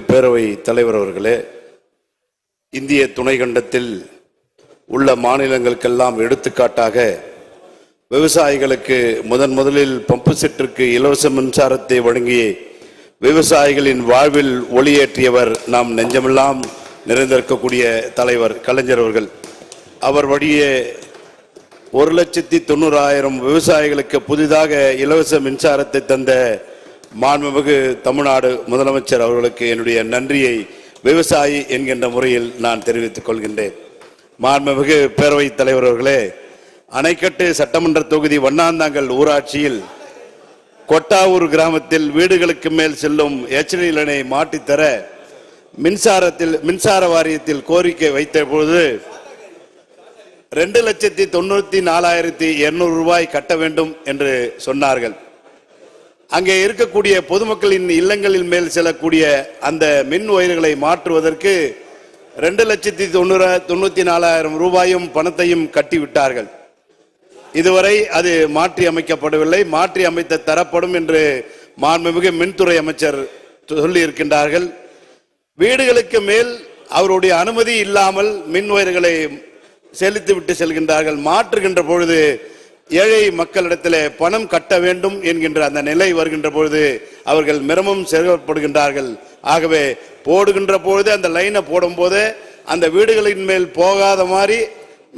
பேரவை தலைவர் அவர்களே இந்திய துணைக்கண்டத்தில் உள்ள மாநிலங்களுக்கெல்லாம் எடுத்துக்காட்டாக விவசாயிகளுக்கு முதன் முதலில் பம்பு செட்டிற்கு இலவச மின்சாரத்தை வழங்கி விவசாயிகளின் வாழ்வில் ஒளியேற்றியவர் நாம் நெஞ்சமெல்லாம் நிறைந்திருக்கக்கூடிய தலைவர் கலைஞர் அவர்கள். அவர் வழியே ஒரு லட்சத்தி தொண்ணூறாயிரம் விவசாயிகளுக்கு புதிதாக இலவச மின்சாரத்தை தந்த மாண்புமிகு தமிழ்நாடு முதலமைச்சர் அவர்களுக்கு என்னுடைய நன்றியை விவசாயி என்கின்ற முறையில் நான் தெரிவித்துக் கொள்கின்றேன். மாண்புமிகு பேரவைத் தலைவர் அவர்களே அணைக்கட்டு சட்டமன்ற தொகுதி வண்ணாந்தாங்கல் ஊராட்சியில் கொட்டாவூர் கிராமத்தில் வீடுகளுக்கு மேல் செல்லும் எச்டி லைனை மாட்டித்தர மின்சாரத்தில் மின்சார வாரியத்தில் கோரிக்கை வைத்த பொழுது ரெண்டு லட்சத்தி தொண்ணூத்தி நாலாயிரத்தி இருநூறு ரூபாய் கட்ட வேண்டும் என்று சொன்னார்கள். அங்கே இருக்கக்கூடிய பொதுமக்களின் இல்லங்களின் மேல் செல்லக்கூடிய அந்த மின் ஒயர்களை மாற்றுவதற்கு ரெண்டு லட்சத்தி தொண்ணூறு தொண்ணூத்தி நாலாயிரம் ரூபாயும் பணத்தையும் கட்டிவிட்டார்கள். இதுவரை அது மாற்றி அமைக்கப்படவில்லை. மாற்றி அமைத்து தரப்படும் என்று மாண்புமிகு மின்துறை அமைச்சர் சொல்லி இருக்கின்றார்கள் வீடுகளுக்கு மேல் அவருடைய அனுமதி இல்லாமல் மின் ஒயர்களை செலுத்திவிட்டு செல்கின்றார்கள். மாற்றுகின்ற பொழுது ஏழை மக்களிடத்தில் பணம் கட்ட வேண்டும் என்கின்ற அந்த நிலை வருகின்ற பொழுது அவர்கள் மிரமம் செயல்படுகின்றார்கள். ஆகவே போடுகின்ற பொழுது அந்த லைனை போடும்போது அந்த வீடுகளின் மேல் போகாத மாதிரி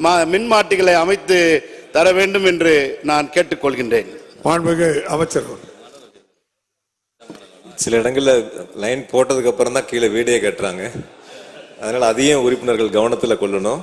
மா- மின்மாட்டிகளை அமைத்து தர வேண்டும் என்று நான் கேட்டுக்கொள்கின்றேன். மாண்புமிகு அமைச்சர். சில இடங்கள்ல லைன் போட்டதுக்கு அப்புறம் தான் கீழே வீடே கட்டுறாங்க. அதனால அதையும் உறுப்பினர்கள் கவனத்தில் கொள்ளணும்.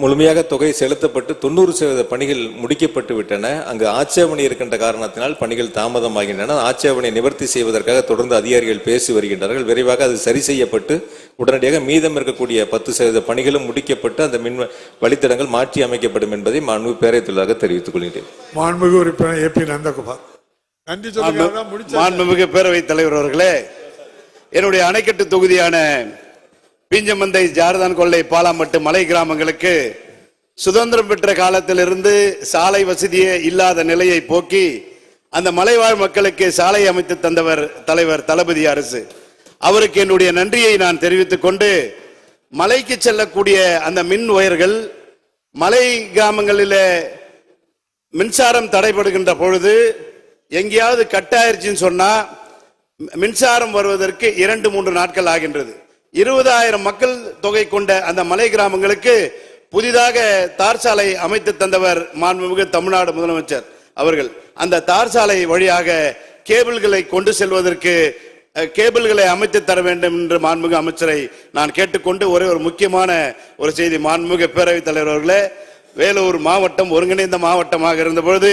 முழுமையாக தொகை செலுத்தப்பட்டு தொண்ணூறு சதவீத பணிகள் முடிக்கப்பட்டு விட்டன. அங்கு ஆட்சேபணி இருக்கின்ற காரணத்தினால் பணிகள் தாமதமாகின்றன. ஆட்சேபனை நிவர்த்தி செய்வதற்காக தொடர்ந்து அதிகாரிகள் பேசி வருகின்றார்கள். விரைவாக அது சரி செய்யப்பட்டு உடனடியாக மீதம் இருக்கக்கூடிய பத்து சதவீத பணிகளும் முடிக்கப்பட்டு அந்த மின் வழித்தடங்கள் மாற்றி அமைக்கப்படும் என்பதை மாண்பு பேரவைத்துள்ளாக தெரிவித்துக் கொள்கிறேன் மாண்புமிகு உறுப்பினர் ஏ பி நந்தகுமார். நன்றி மாண்புமிகு பேரவைத் தலைவர் அவர்களே என்னுடைய அணைக்கட்டு தொகுதியான பீஞ்சமந்தை ஜார்தான் கொள்ளை பாலாமட்டு மலை கிராமங்களுக்கு சுதந்திரம் பெற்ற காலத்திலிருந்து சாலை வசதியே இல்லாத நிலையை போக்கி அந்த மலைவாழ் மக்களுக்கு சாலை அமைத்து தந்தவர் தலைவர் தளபதி அரசு. அவருக்கு என்னுடைய நன்றியை நான் தெரிவித்துக் கொண்டு மலைக்கு செல்லக்கூடிய அந்த மின் ஒயர்கள் மலை கிராமங்களில் மின்சாரம் தடைபடுகின்ற பொழுது எங்கேயாவது கட்டாயிருச்சுன்னு சொன்னால் மின்சாரம் வருவதற்கு இரண்டு மூன்று நாட்கள் ஆகின்றது. இருபதாயிரம் மக்கள் தொகை கொண்ட அந்த மலை கிராமங்களுக்கு புதிதாக தார் சாலை அமைத்து தந்தவர் மாண்புமிகு தமிழ்நாடு முதலமைச்சர் அவர்கள். அந்த தார் சாலை வழியாக கேபிள்களை கொண்டு செல்வதற்கு கேபிள்களை அமைத்து தர வேண்டும் என்று மாண்புமிகு அமைச்சரை நான் கேட்டுக்கொண்டு ஒரே ஒரு முக்கியமான ஒரு செய்தி மாண்புமிகு பேரவைத் தலைவர் அவர்களே வேலூர் மாவட்டம் ஒருங்கிணைந்த மாவட்டமாக இருந்தபொழுது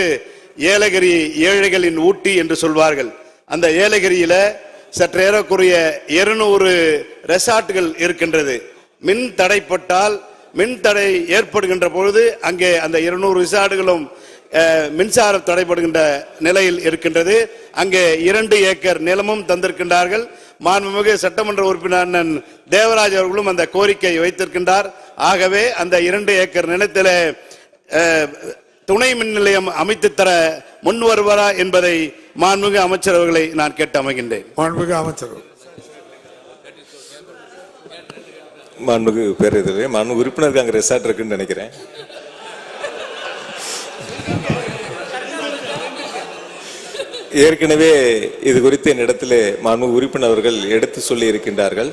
ஏலகிரி ஏழைகளின் ஊட்டி என்று சொல்வார்கள். அந்த ஏலகிரியில சற்று இருநூறு ரெசார்ட்டுகள் இருக்கின்றது. மின் தடைப்பட்டால் மின் தடை ஏற்படுகின்ற பொழுது அங்கே அந்த இருநூறு ரிசார்டுகளும் மின்சாரம் தடைப்படுகின்ற நிலையில் இருக்கின்றது. அங்கே இரண்டு ஏக்கர் நிலமும் தந்திருக்கின்றார்கள். மாண்புமிகு சட்டமன்ற உறுப்பினர் அண்ணன் தேவராஜ் அவர்களும் அந்த கோரிக்கை வைத்திருக்கின்றார். ஆகவே அந்த இரண்டு ஏக்கர் நிலத்தில் துணை மின் நிலையம் அமைத்து தர முன் வருவாரா என்பதை மாண்புமிகு அமைச்சர் அவர்களை நான் கேட்டு அமைகின்றேன். மாண்புமிகு அமைச்சர் அவர்கள். மாண்புக்கு பேரவைத்துறை மாண்பு உறுப்பினருக்கு அங்கே ரெசார்ட் இருக்குன்னு நினைக்கிறேன். ஏற்கனவே இது குறித்து என்னிடத்திலே மாண்பு உறுப்பினர்கள் எடுத்து சொல்லி இருக்கின்றார்கள்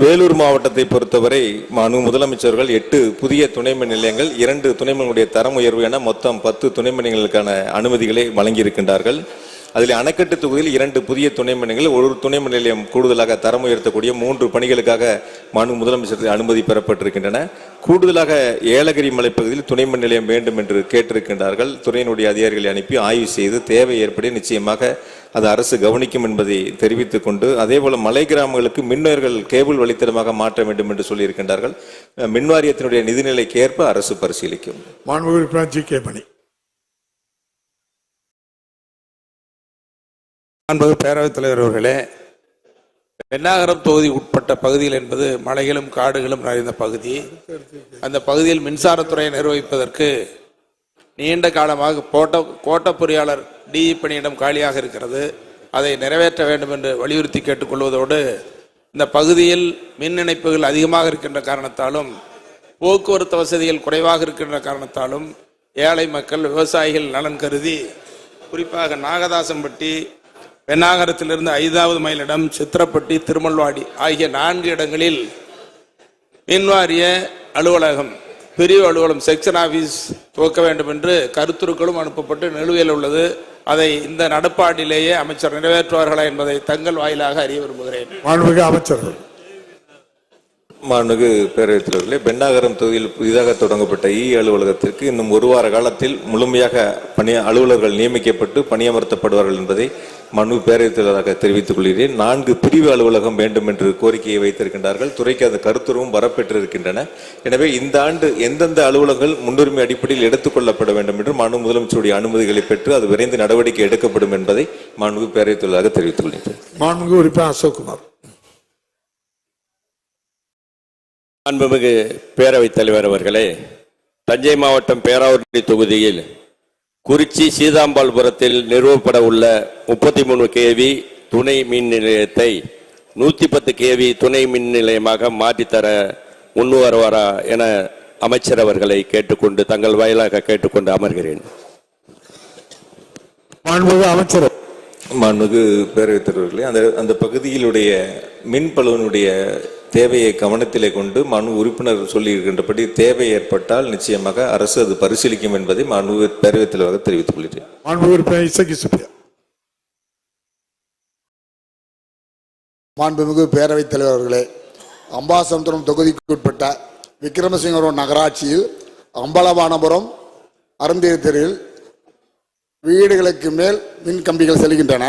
வேலூர் மாவட்டத்தை பொறுத்தவரை மனு முதலமைச்சர்கள் எட்டு புதிய துணைமின் நிலையங்கள் இரண்டு துணை தரம் உயர்வு என மொத்தம் பத்து துணை அனுமதிகளை வழங்கியிருக்கின்றார்கள். அதில் அணைக்கட்டு தொகுதியில் இரண்டு புதிய துணை ஒரு துணை நிலையம் கூடுதலாக தரம் உயர்த்தக்கூடிய மூன்று பணிகளுக்காக மனு முதலமைச்சர் அனுமதி பெறப்பட்டிருக்கின்றன. கூடுதலாக ஏலகிரி மலைப்பகுதியில் துணைமின் நிலையம் வேண்டும் என்று கேட்டிருக்கின்றார்கள். துறையினுடைய அதிகாரிகளை அனுப்பி ஆய்வு செய்து தேவை ஏற்பட நிச்சயமாக அது அரசு கவனிக்கும் என்பதை தெரிவித்துக் கொண்டு அதே போல மலை கிராமங்களுக்கு மின்வயர்கள் கேபிள் வழித்தடமாக மாற்ற வேண்டும் என்று சொல்லியிருக்கின்றார்கள். மின் வாரியத்தினுடைய நிதிநிலைக்கு ஏற்ப அரசு பரிசீலிக்கும். மாண்புமிகு உறுப்பினர் ஜி கே மணி. அன்பது பேரவைத் தலைவர் அவர்களே பெண்ணாகரம் தொகுதி உட்பட்ட பகுதிகள் என்பது மலைகளும் காடுகளும் நிறைந்த பகுதி. அந்த பகுதியில் மின்சாரத்துறையை நிர்வகிப்பதற்கு நீண்ட காலமாக கோட்ட கோட்ட பொறியாளர் டிஇ பணியிடம் காலியாக இருக்கிறது. அதை நிறைவேற்ற வேண்டும் என்று வலியுறுத்தி கேட்டுக்கொள்வதோடு இந்த பகுதியில் மின் இணைப்புகள் அதிகமாக இருக்கின்ற காரணத்தாலும் போக்குவரத்து வசதிகள் குறைவாக இருக்கின்ற காரணத்தாலும் ஏழை மக்கள் விவசாயிகள் நலன் கருதி குறிப்பாக நாகதாசம்பட்டி பெண்ணாகரத்திலிருந்து ஐந்தாவது மைலிடம் சித்திரப்பட்டி திருமல்வாடி ஆகிய நான்கு இடங்களில் மின்வாரிய அலுவலகம் பிரிவு அலுவலகம் செக்ஷன் ஆபீஸ் துவக்க வேண்டும் என்று கருத்துருக்களும் அனுப்பப்பட்டு நிலுவையில் உள்ளது. அதை இந்த நடப்பாண்டிலேயே அமைச்சர் நிறைவேற்றுவார்களா என்பதை தங்கள் வாயிலாக அறிய விரும்புகிறேன். அமைச்சர்கள். மாண்புமிகு பேரவைத்தலைவர்களே பெண்ணாகரம் தொகுதியில் புதிதாக தொடங்கப்பட்ட இ அலுவலகத்திற்கு இன்னும் ஒரு வார காலத்தில் முழுமையாக பணி அலுவலர்கள் நியமிக்கப்பட்டு பணியமர்த்தப்படுவார்கள் என்பதை மனு பேரவைத்தலைவராக தெரிவித்துக் கொள்கிறேன். நான்கு பிரிவு அலுவலகம் வேண்டும் என்று கோரிக்கையை வைத்திருக்கின்றார்கள். துறைக்கு அந்த கருத்துருவும் வரப்பெற்றிருக்கின்றன. எனவே இந்த ஆண்டு எந்தெந்த அலுவலகங்கள் முன்னுரிமை அடிப்படையில் எடுத்துக்கொள்ளப்பட வேண்டும் என்று மனு முதலமைச்சருடைய அனுமதிகளை பெற்று அது விரைந்து நடவடிக்கை எடுக்கப்படும் என்பதை மாண்புமிகு பேரவைத்தலைவராக தெரிவித்துக் கொள்கிறேன் மாண்புமிகு உறுப்பினர் அசோக்குமார். அன்புமிகு பேரவைத் தலைவர் அவர்களே தஞ்சை மாவட்டம் பேராவூரணி தொகுதியில் குறிச்சி சீதாம்பாள்புரத்தில் நிறுவப்பட உள்ள முப்பத்தி மூணு கேவி துணை மின் நிலையத்தை நூத்தி பத்து கேவி துணை மின் நிலையமாக மாற்றித்தர முன்வருவாரா என அமைச்சர் அவர்களை கேட்டுக்கொண்டு தங்கள் வாயிலாக கேட்டுக்கொண்டு அமர்கிறேன். மாண்புமிகு அமைச்சர். மாண்புமிகு பேரவைத் தலைவர்களே அந்த அந்த பகுதியிலுடைய மின் பழுவனுடைய தேவையை கவனத்திலே கொண்டு மனு உறுப்பினர் சொல்லி இருக்கின்றபடி தேவை ஏற்பட்டால் நிச்சயமாக அரசு அது பரிசீலிக்கும் என்பதை மாண்புமிகு பேரவைத் தலைவராக தெரிவித்துக் கொள்கிறேன். மாண்புமிகு பேரவைத் தலைவர் அவர்களே அம்பாசமுத்திரம் தொகுதிக்கு உட்பட்ட விக்ரமசிங்கபுரம் நகராட்சியில் அம்பலவானபுரம் அருந்தேர் தெருவில் வீடுகளுக்கு மேல் மின் கம்பிகள் செல்கின்றன.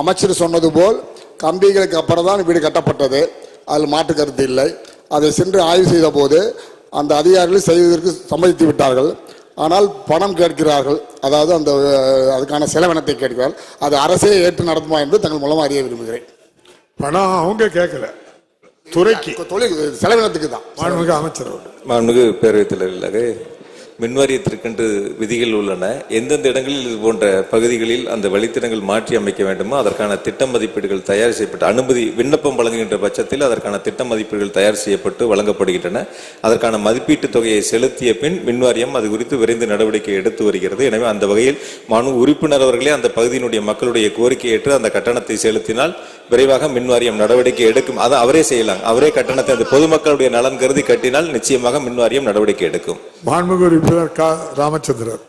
அமைச்சர் சொன்னது போல் கம்பிகளுக்கு அப்புறம் தான் வீடு கட்டப்பட்டது. அதில் மாற்று கருத்து இல்லை. அதை சென்று ஆய்வு செய்த போது அந்த அதிகாரிகள் செய்வதற்கு சம்மதித்து விட்டார்கள். ஆனால் பணம் கேட்கிறார்கள். அதாவது அந்த அதுக்கான செலவினத்தை கேட்கிறார்கள். அது அரசே ஏற்று நடத்துமா என்று தங்கள் மூலமாக அறிய விரும்புகிறேன். பணம் அவங்க கேட்கல. துறைக்கு. தொழில் செலவினத்துக்கு தான். மாண்புமிகு அமைச்சர் மாண்புமிகு பேரவைத் தலைவர்களாக மின்வாரியத்திற்கென்று விதிகள் உள்ளன. எந்தெந்த இடங்களில் இது போன்ற பகுதிகளில் அந்த வழித்தடங்கள் மாற்றி அமைக்க வேண்டுமோ அதற்கான திட்ட மதிப்பீடுகள் தயார் செய்யப்பட்டு அனுமதி விண்ணப்பம் வழங்குகின்ற பட்சத்தில் அதற்கான திட்ட மதிப்பீடுகள் தயார் செய்யப்பட்டு வழங்கப்படுகின்றன. அதற்கான மதிப்பீட்டு தொகையை செலுத்திய பின் மின்வாரியம் அது குறித்து விரைந்து நடவடிக்கை எடுத்து வருகிறது. எனவே அந்த வகையில் மனு உறுப்பினர் அவர்களே அந்த பகுதியினுடைய மக்களுடைய கோரிக்கை ஏற்று அந்த கட்டணத்தை செலுத்தினால் விரைவாக மின்வாரியம் நடவடிக்கை எடுக்கும். அதை அவரே செய்யலாம். அவரே கட்டணத்தை அந்த பொதுமக்களுடைய நலன் கருதி கட்டினால் நிச்சயமாக மின்வாரியம் நடவடிக்கை எடுக்கும். மாண்புமிகு உறுப்பினர் க. ராமச்சந்திரன்